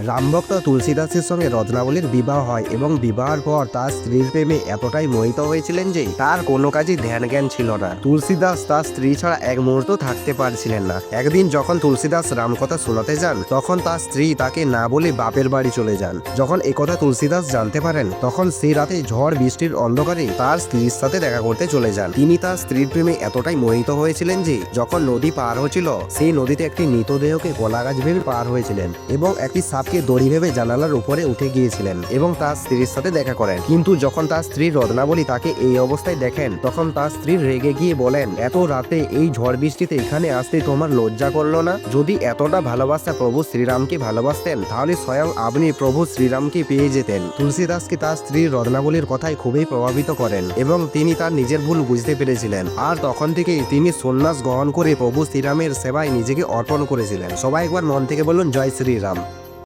রামভক্ত তুলসীদাসের সঙ্গে রত্নাবলীর বিবাহ হয় এবং বিবাহের পর তার স্ত্রীর প্রেমে এতটাই মোহিত হয়েছিলেন যে তার কোনো কাজই ধ্যান জ্ঞান ছিল না। তুলসীদাস তার স্ত্রী ছাড়া এক মুহূর্ত থাকতে পারছিলেন না। একদিন যখন তুলসীদাস রামকথা শোনাতে যান, তখন তার স্ত্রী তাকে না বলে বাপের বাড়ি চলে যান। যখন একথা তুলসীদাস জানতে পারেন, তখন সেই রাতে ঝড় বৃষ্টির অন্ধকারে তার স্ত্রীর সাথে দেখা করতে চলে যান। তিনি তার স্ত্রীর প্রেমে এতটাই মোহিত হয়েছিলেন যে যখন নদী পার হচ্ছিল, সেই নদীতে একটি মৃতদেহকে কলা গাছ ভেবে পার হয়েছিলেন এবং একটি সাপকে দড়ি ভেবে জানালার উপরে উঠে গিয়েছিলেন এবং তার স্ত্রীর সাথে দেখা করেন। কিন্তু যখন তার স্ত্রী রত্নাবলী তাকে এই অবস্থায় দেখেন, তখন তার স্ত্রী রেগে গিয়ে বলেন, এত রাতে এই ঝড় বৃষ্টিতে এখানে আসতে তোমার লজ্জা করল না? যদি এতটা ভালোবাসা প্রভু শ্রীরামকে ভালোবাসতেন, তাহলে স্বয়ং আপনি প্রভু শ্রীরামকে পেয়ে যেতেন। তুলসীদাসকে তার স্ত্রী রত্নাবলীর কথায় খুবই প্রভাবিত করেন এবং তিনি তার নিজের ভুল বুঝতে পেরেছিলেন। আর তখন থেকেই তিনি সন্ন্যাস গ্রহণ করে প্রভু শ্রীরামের সেবায় নিজেকে অর্পণ করেছিলেন। সবাই একবার মন থেকে বলুন, জয় শ্রীরাম।